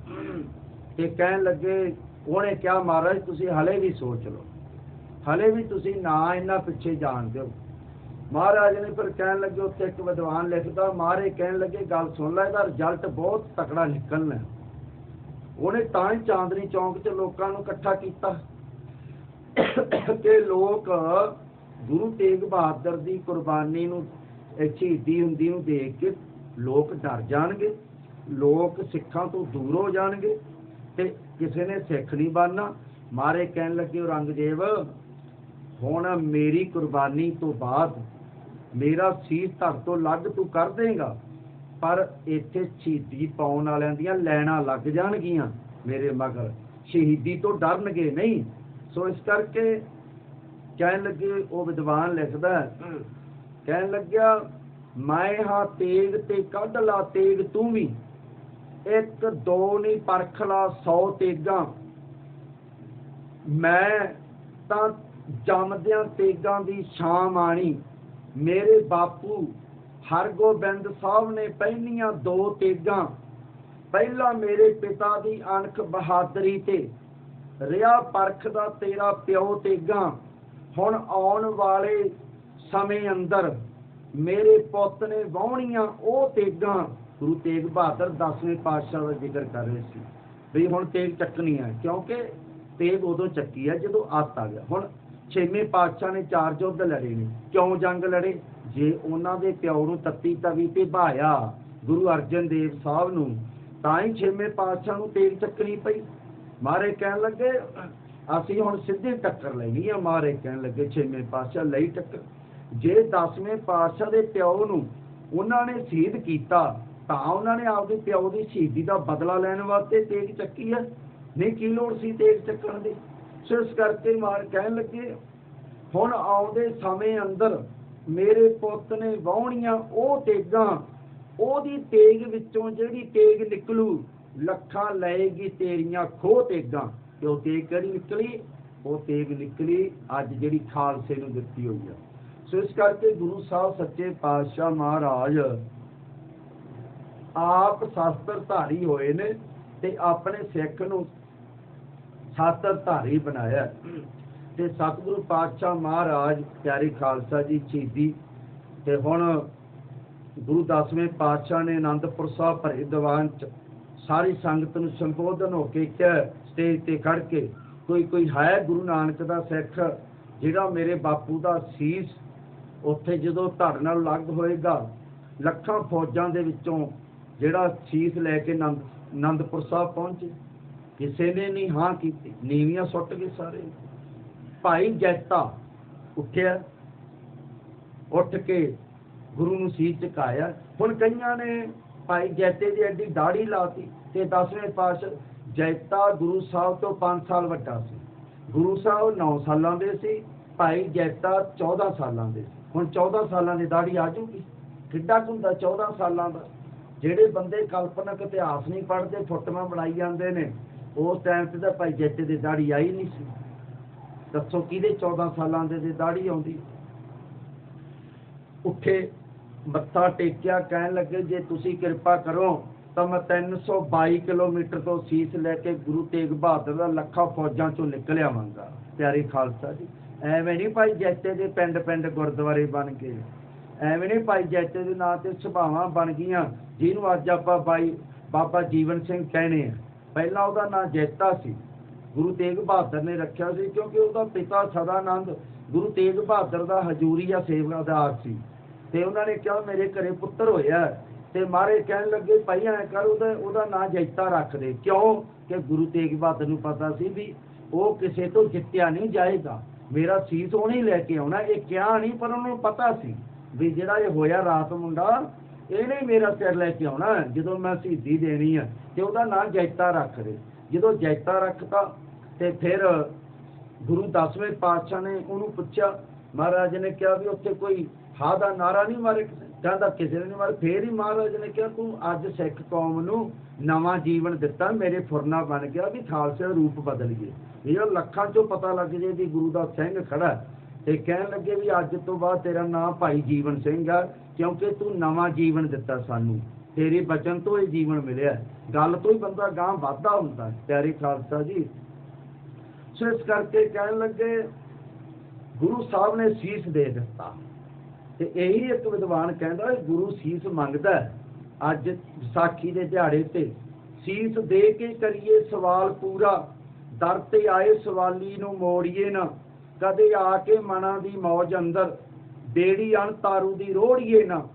ਤੇ ਕਹਿਣ ਲੱਗੇ ਉਹਨੇ ਕਿਹਾ ਮਹਾਰਾਜ, ਤੁਸੀਂ ਹਲੇ ਵੀ ਸੋਚ ਲਓ। ਹਲੇ ਵੀ ਤੁਸੀਂ ਨਾ ਇਹਨਾਂ ਪਿੱਛੇ ਜਾਣ ਦਿਓ ਮਹਾਰਾਜ ਨੇ ਫਿਰ ਕਹਿਣ ਲੱਗੇ, ਉੱਥੇ ਇੱਕ ਵਿਦਵਾਨ ਲਿਖਦਾ ਮਾਰੇ ਕਹਿਣ ਲੱਗੇ ਗੱਲ ਸੁਣ ਲੈ, ਇਹਦਾ ਰਿਜ਼ਲਟ ਬਹੁਤ ਤਕੜਾ ਨਿਕਲਣਾ ਉਹਨੇ ਤਾਂ ਹੀ ਚਾਂਦਨੀ ਚੌਂਕ 'ਚ ਲੋਕਾਂ ਨੂੰ ਇਕੱਠਾ ਕੀਤਾ ਕਿ ਲੋਕ ਗੁਰੂ ਤੇਗ ਬਹਾਦਰ ਦੀ ਕੁਰਬਾਨੀ ਨੂੰ ਸ਼ਹੀਦੀ ਹੁੰਦੀ ਨੂੰ ਦੇਖ ਕੇ ਲੋਕ ਡਰ ਜਾਣਗੇ, ਲੋਕ ਸਿੱਖਾਂ ਤੋਂ ਦੂਰ ਹੋ ਜਾਣਗੇ ਤੇ ਕਿਸੇ ਨੇ ਸਿੱਖ ਨਹੀਂ ਬਣਨਾ। ਮਾਰੇ ਕਹਿਣ ਲੱਗੇ, ਔਰੰਗਜ਼ੇਬ, ਹੁਣ ਮੇਰੀ ਕੁਰਬਾਨੀ ਤੋਂ ਬਾਅਦ ਮੇਰਾ ਸੀਸ ਧੜ ਤੋਂ ਲੱਗ ਤੂੰ ਕਰ ਦੇਗਾ। ਪਰ ਇੱਥੇ ਸ਼ਹੀਦੀ ਪਾਉਣ ਵਾਲਿਆਂ ਦੀਆਂ ਲੈਣਾ ਲੱਗ ਜਾਣਗੀਆਂ ਮੇਰੇ ਮਗਰ। ਸ਼ਹੀਦੀ ਤੋਂ ਡਰਨਗੇ ਨਹੀਂ। ਸੋ ਇਸ ਕਰਕੇ ਕਹਿਣ ਲੱਗੇ ਉਹ ਵਿਦਵਾਨ ਲਿਖਦਾ ਹੈ, ਕਹਿਣ ਲੱਗਿਆ ਮੈਂ ਹਾਂ ਤੇਗ ਤੇ ਕੱਢ ਲਾ ਤੇਗ ਤੂੰ ਵੀ। ਇੱਕ ਦੋ ਨਹੀਂ ਪਰਖ ਲਾ 100 ਤੇਗਾਂ। ਮੈਂ ਤਾਂ ਜੰਮਦਿਆਂ ਤੇਗਾਂ ਦੀ ਛਾਂ ਮਾਣੀ। ਮੇਰੇ ਬਾਪੂ ਹਰਗੋਬਿੰਦ ਸਾਹਿਬ ਨੇ ਪਹਿਲੀਆਂ ਦੋ ਤੇਗਾਂ, ਪਹਿਲਾ ਮੇਰੇ ਪਿਤਾ ਦੀ ਅਣਖ ਬਹਾਦਰੀ ਤੇ ਰਿਆ ਪਰਖ ਦਾ ਤੇਰਾ ਪਿਓ ਤੇਗਾਂ, ਹੁਣ ਆਉਣ ਵਾਲੇ ਸਮੇਂ ਅੰਦਰ ਮੇਰੇ ਪੁੱਤ ਨੇ ਵਾਹੁਣੀਆਂ ਉਹ ਤੇਗਾਂ। ਗੁਰੂ ਤੇਗ ਬਹਾਦਰ 10ਵੇਂ ਪਾਤਸ਼ਾਹ ਦਾ ਜ਼ਿਕਰ ਕਰ ਰਹੇ ਸੀ ਵੀ ਹੁਣ ਤੇਗ ਚੱਕਣੀ ਹੈ, ਕਿਉਂਕਿ ਤੇਗ ਉਦੋਂ ਚੱਕੀ ਹੈ ਜਦੋਂ ਆਤ ਆ ਗਿਆ। ਹੁਣ ਛੇਵੇਂ ਪਾਤਸ਼ਾਹ ਨੇ ਚਾਰ ਯੁੱਧ ਲੜੇ ਨੇ। ਕਿਉਂ ਜੰਗ ਲੜੇ? ਜੇ ਉਹਨਾਂ ਦੇ ਪਿਓ ਨੂੰ ਤੱਤੀ ਤਵੀ ਤੇ ਭਾਇਆ ਗੁਰੂ ਅਰਜਨ ਦੇਵ ਸਾਹਿਬ ਨੂੰ, ਤਾਂ ਹੀ ਛੇਵੇਂ ਪਾਤਸ਼ਾਹ ਨੂੰ ਤੇਗ ਚੱਕਣੀ ਪਈ। ਮਾਰੇ ਕਹਿਣ ਲੱਗੇ, ਅਸੀਂ ਹੁਣ ਸਿੱਧੀ ਟੱਕਰ ਲੈਣੀ ਆ। ਮਾਰੇ ਕਹਿਣ ਲੱਗੇ, ਛੇਵੇਂ ਪਾਤਸ਼ਾਹ ਲਈ ਟੱਕਰ। ਜੇ 10ਵੇਂ ਪਾਤਸ਼ਾਹ ਦੇ ਪਿਓ ਨੂੰ ਉਹਨਾਂ ਨੇ ਸ਼ਹੀਦ ਕੀਤਾ, ਤਾਂ ਉਹਨਾਂ ਨੇ ਆਪਦੇ ਪਿਓ ਦੀ ਸ਼ਹੀਦੀ ਦਾ ਬਦਲਾ ਲੈਣ ਵਾਸਤੇ ਤੇਗ ਚੱਕੀ ਹੈ ਨਹੀਂ ਕੀ ਲੋੜ ਸੀ ਤੇਗ ਚੱਕਣ ਦੀ? ਸੋ ਇਸ ਕਰਕੇ ਮਾਰ ਕਹਿਣ ਲੱਗੇ, ਹੁਣ ਆਉਂਦੇ ਸਮੇਂ ਅੰਦਰ ਮੇਰੇ ਪੁੱਤ ਨੇ ਵਾਹੁਣੀਆਂ ਉਹ ਤੇਗਾਂ, ਉਹਦੀ ਤੇਗ ਵਿੱਚੋਂ ਜਿਹੜੀ ਤੇਗ ਨਿਕਲੂ, ਲੱਖਾਂ ਲਏਗੀ ਤੇਰੀਆਂ ਖੋਹ ਤੇਗਾਂ। ਤੇ ਉਹ ਤੇਗ ਕਿਹੜੀ ਨਿਕਲੀ? ਉਹ ਤੇਗ ਨਿਕਲੀ ਅੱਜ ਜਿਹੜੀ ਖਾਲਸੇ ਨੂੰ ਦਿੱਤੀ ਹੋਈ ਆ। ਸੋ ਇਸ ਕਰਕੇ ਗੁਰੂ ਸਾਹਿਬ ਸੱਚੇ ਪਾਤਸ਼ਾਹ ਮਹਾਰਾਜ, ਆਪ ਸ਼ਾਸਤਰ ਧਾਰੀ ਹੋਏ ਨੇ ਤੇ ਆਪਣੇ ਸਿੱਖ ਨੂੰ ਸ਼ਾਸਤਰ ਧਾਰੀ ਬਣਾਇਆ। ਤੇ ਸਤਿਗੁਰੂ ਪਾਤਸ਼ਾਹ ਮਹਾਰਾਜ, ਪਿਆਰੀ ਖਾਲਸਾ ਜੀ, ਸ਼ਹੀਦੀ, ਤੇ ਹੁਣ ਗੁਰੂ ਦਸਵੇਂ ਪਾਤਸ਼ਾਹ ਨੇ ਆਨੰਦਪੁਰ ਸਾਹਿਬ ਭਰੇ ਦੀਵਾਨ ਚ ਸਾਰੀ ਸੰਗਤ ਨੂੰ ਸੰਬੋਧਨ ਹੋ ਕੇ ਕਿਹਾ, ਸਟੇਜ ਤੇ ਖੜ ਕੇ, ਕੋਈ ਕੋਈ ਹੈ ਗੁਰੂ ਨਾਨਕ ਦਾ ਸਿੱਖ ਜਿਹੜਾ ਮੇਰੇ ਬਾਪੂ ਦਾ ਸੀਸ ਉੱਥੇ ਜਦੋਂ ਧੜ ਨਾਲ ਲੱਗ ਹੋਏਗਾ, ਲੱਖਾਂ ਫੌਜਾਂ ਦੇ ਵਿੱਚੋਂ ਜਿਹੜਾ ਸੀਸ ਲੈ ਕੇ ਆਨੰਦ ਆਨੰਦਪੁਰ ਸਾਹਿਬ ਪਹੁੰਚੇ। ਕਿਸੇ ਨੇ ਨਹੀਂ ਹਾਂ ਕੀਤੀ, ਨੀਵੀਆਂ ਸੁੱਟ ਗਏ ਸਾਰੇ। ਭਾਈ ਜੈਤਾ ਉੱਠਿਆ, ਉੱਠ ਕੇ ਗੁਰੂ ਨੂੰ ਸੀਸ ਝੁਕਾਇਆ। ਹੁਣ ਕਈਆਂ ਨੇ ਭਾਈ ਜੈਤੇ ਦੀ ਐਡੀ ਦਾੜੀ ਲਾਤੀ ਤੇ 10ਵੇਂ ਪਾਤਸ਼ਾਹ ਜੈਤਾ ਗੁਰੂ ਸਾਹਿਬ ਤੋਂ 5 ਸਾਲ ਵੱਡਾ ਸੀ। ਗੁਰੂ ਸਾਹਿਬ 9 ਸਾਲਾਂ ਦੇ ਸੀ, ਭਾਈ ਜੈਤਾ 14 ਸਾਲਾਂ ਦੇ ਸੀ। ਹੁਣ 14 ਸਾਲਾਂ ਦੀ ਦਾੜੀ ਆ ਜੂਗੀ। ਕਿੱਡਾ ਕੁ ਹੁੰਦਾ 14 ਸਾਲਾਂ ਦਾ? ਜਿਹੜੇ ਬੰਦੇ ਕਲਪਨਕ ਇਤਿਹਾਸ ਨਹੀਂ ਪੜ੍ਹਦੇ, ਫੁੱਟਵਾ ਬਣਾਈ ਜਾਂਦੇ ਨੇ ਉਸ ਟਾਈਮ ਤੇ ਤਾਂ ਭਾਈ ਜੈਤੇ ਦੀ ਦਾੜੀ ਆਈ ਨਹੀਂ ਸੀ। ਦੱਸੋ ਕਿਹਦੇ 14 ਸਾਲਾਂ ਦੇ ਦੀ ਦਾੜੀ ਆਉਂਦੀ? ਉੱਠੇ, ਮੱਥਾ ਟੇਕਿਆ, ਕਹਿਣ ਲੱਗੇ, ਜੇ ਤੁਸੀਂ ਕਿਰਪਾ ਕਰੋ, ਤਾਂ ਮੈਂ 322 ਕਿਲੋਮੀਟਰ ਤੋਂ ਸੀਸ ਲੈ ਕੇ ਗੁਰੂ ਤੇਗ ਬਹਾਦਰ ਦਾ ਲੱਖਾਂ ਫੌਜਾਂ ਚੋਂ ਨਿਕਲ ਆਵਾਂਗਾ। ਪਿਆਰੇ ਖਾਲਸਾ ਜੀ, ਐਵੇਂ ਨਹੀਂ ਭਾਈ ਜੈਤੇ ਦੇ ਪਿੰਡ ਪਿੰਡ ਗੁਰਦੁਆਰੇ ਬਣ ਗਏ। ਐਵੇਂ ਨਹੀਂ ਭਾਈ ਜੈਤੇ ਦੇ ਨਾਂ ਤੇ ਸੁਭਾਵਾਂ ਬਣ ਗਈਆਂ, ਜਿਹਨੂੰ ਅੱਜ ਆਪਾਂ ਬਾਈ ਬਾਬਾ ਜੀਵਨ ਸਿੰਘ ਕਹਿੰਦੇ ਆ। ਪਹਿਲਾਂ ਉਹਦਾ ਨਾਂ ਜੈਤਾ ਸੀ। ਗੁਰੂ ਤੇਗ ਬਹਾਦਰ ਨੇ ਰੱਖਿਆ ਸੀ ਕਿਉਂਕਿ ਉਹਦਾ ਪਿਤਾ ਸਦਾਨੰਦ ਗੁਰੂ ਤੇਗ ਬਹਾਦਰ ਦਾ ਹਜੂਰੀਆ ਸੇਵਾਦਾਰ ਸੀ। ਤੇ ਉਹਨਾਂ ਨੇ ਕਿਹਾ, ਮੇਰੇ ਘਰੇ ਪੁੱਤਰ ਹੋਇਆ ਤੇ ਮਾਰੇ ਕਹਿਣ ਲੱਗੇ, ਭਾਈ, ਐ ਕਰ, ਉਹਦਾ ਉਹਦਾ ਨਾਂ ਜੈਤਾ ਰੱਖ ਦੇ। ਕਿਉਂ? ਕਿ ਗੁਰੂ ਤੇਗ ਬਹਾਦਰ ਨੂੰ ਪਤਾ ਸੀ ਵੀ ਉਹ ਕਿਸੇ ਤੋਂ ਜਿੱਤਿਆ ਨਹੀਂ ਜਾਏਗਾ। ਮੇਰਾ ਸੀਸ ਉਹਨੇ ਹੀ ਲੈ ਕੇ ਆਉਣਾ, ਇਹ ਕਿਹਾ ਨਹੀਂ, ਪਰ ਉਹਨੂੰ ਪਤਾ ਸੀ ਵੀ ਜਿਹੜਾ ਇਹ ਹੋਇਆ ਰਾਤ ਮੁੰਡਾ ਇਹਨੇ ਮੇਰਾ ਸਿਰ ਲੈ ਕੇ ਆਉਣਾ ਜਦੋਂ ਮੈਂ ਸ਼ਹੀਦੀ ਦੇਣੀ ਆ ਤੇ ਉਹਦਾ ਨਾਂ ਜੈਤਾ ਰੱਖ ਦੇ। ਜਦੋਂ ਜੈਤਾ ਰੱਖਤਾ, ਤੇ ਫਿਰ ਗੁਰੂ ਦਸਵੇਂ ਪਾਤਸ਼ਾਹ ਨੇ ਉਹਨੂੰ ਪੁੱਛਿਆ, ਮਹਾਰਾਜ ਨੇ ਕਿਹਾ ਵੀ ਉੱਥੇ ਕੋਈ ਹਾ ਦਾ ਨਾਰਾ ਨਹੀਂ ਮਾਰੇ ਕਹਿੰਦਾ ਕਿਸੇ ਨੇ ਨਹੀਂ ਮਾਰੇ, ਫੇਰ ਹੀ ਮਹਾਰਾਜ ਨੇ ਕਿਹਾ, ਤੂੰ ਅੱਜ ਸਿੱਖ ਕੌਮ ਨੂੰ ਨਵਾਂ ਜੀਵਨ ਦਿੱਤਾ, ਮੇਰੇ ਫੁਰਨਾ ਬਣ ਗਿਆ ਵੀ ਖਾਲਸੇ ਦਾ ਰੂਪ ਬਦਲ ਗਏ। ਇਹ ਲੱਖਾਂ ਚੋਂ ਪਤਾ ਲੱਗ ਜੇ ਵੀ ਗੁਰੂ ਦਾ ਸਿੰਘ ਖੜਾ ਤੇ ਕਹਿਣ ਲੱਗੇ ਵੀ ਅੱਜ ਤੋਂ ਬਾਅਦ ਤੇਰਾ ਨਾਮ ਭਾਈ ਜੀਵਨ ਸਿੰਘ ਆ, ਕਿਉਂਕਿ ਤੂੰ ਨਵਾਂ ਜੀਵਨ ਦਿੱਤਾ ਸਾਨੂੰ। ਤੇਰੇ ਬਚਨ ਤੋਂ ਇਹ ਜੀਵਨ ਮਿਲਿਆ। ਗੱਲ ਤੋਂ ਹੀ ਬੰਦਾ ਗਾਂ ਵਾਧਾ ਹੁੰਦਾ ਹੈ। ਪਿਆਰੇ ਖਾਲਸਾ ਜੀ। ਸੋ ਇਸ ਕਰਕੇ ਕਹਿਣ ਲੱਗੇ, ਗੁਰੂ ਸਾਹਿਬ ਨੇ ਸੀਸ ਦੇ ਦਿੱਤਾ। ਤੇ ਇਹੀ ਇੱਕ ਵਿਦਵਾਨ ਕਹਿੰਦਾ ਗੁਰੂ ਸੀਸ ਮੰਗਦਾ ਅੱਜ ਵਿਸਾਖੀ ਦੇ ਦਿਹਾੜੇ ਤੇ। ਸੀਸ ਦੇ ਕੇ ਕਰੀਏ ਸਵਾਲ ਪੂਰਾ, ਦਰ ਤੇ ਆਏ ਸਵਾਲੀ ਨੂੰ ਮੋੜੀਏ ਨਾ। ਕਦੇ ਆ ਕੇ ਮਨਾਂ ਦੀ ਮੌਜ ਅੰਦਰ ਬੇੜੀ ਅਣ ਤਾਰੂ ਦੀ ਰੋੜੀਏ ਨਾ,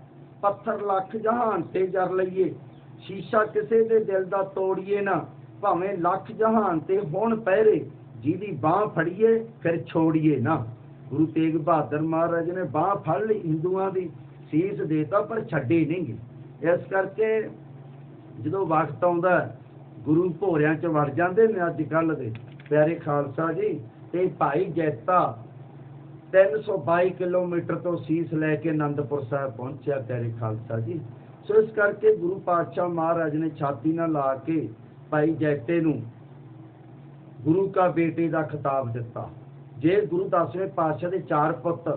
ਪੱਥਰ ਲੱਖ ਜਹਾਨ ਤੇ ਜਰ ਲਈਏ, ਸ਼ੀਸ਼ਾ ਕਿਸੇ ਦੇ ਦਿਲ ਦਾ ਤੋੜੀਏ ਨਾ, ਭਾਵੇਂ ਲੱਖ ਜਹਾਨ ਤੇ ਹੁਣ ਪਹਿਰੇ, ਜਿਹਦੀ ਬਾਹ ਫੜੀਏ, ਫਿਰ ਛੋੜੀਏ ਨਾ। ਗੁਰੂ ਤੇਗ ਬਹਾਦਰ ਮਹਾਰਾਜ ਨੇ ਬਾਹ ਫੜ ਲਈ ਹਿੰਦੂਆਂ ਦੀ, ਸੀਸ ਦੇਤਾ, ਪਰ ਛੱਡੇ ਨਹੀਂ ਗਈ ਇਸ ਕਰਕੇ ਜਦੋਂ ਵਕਤ ਆਉਂਦਾ ਗੁਰੂ ਭੋਰਿਆਂ ਚ ਵੜ ਜਾਂਦੇ ਨੇ ਅੱਜ ਕੱਲ ਦੇ, ਪਿਆਰੇ ਖਾਲਸਾ ਜੀ ਤੇ ਭਾਈ ਜੈਤਾ 322 ਕਿਲੋਮੀਟਰ ਤੋਂ ਸੀਸ ਲੈ ਕੇ ਆਨੰਦਪੁਰ ਸਾਹਿਬ ਪਹੁੰਚਿਆ ਪਿਆਰੇ ਖਾਲਸਾ ਜੀ। ਸੋ ਇਸ ਕਰਕੇ ਗੁਰੂ ਪਾਤਸ਼ਾਹ ਮਹਾਰਾਜ ਨੇ ਛਾਤੀ ਨਾਲ ਲਾ ਕੇ ਭਾਈ ਜੈਤੇ ਨੂੰ ਗੁਰੂ ਕਾ ਬੇਟੇ ਦਾ ਖਿਤਾਬ ਦਿੱਤਾ। ਜੇ ਗੁਰੂ ਦਸਵੇਂ ਪਾਤਸ਼ਾਹ ਦੇ ਚਾਰ ਪੁੱਤ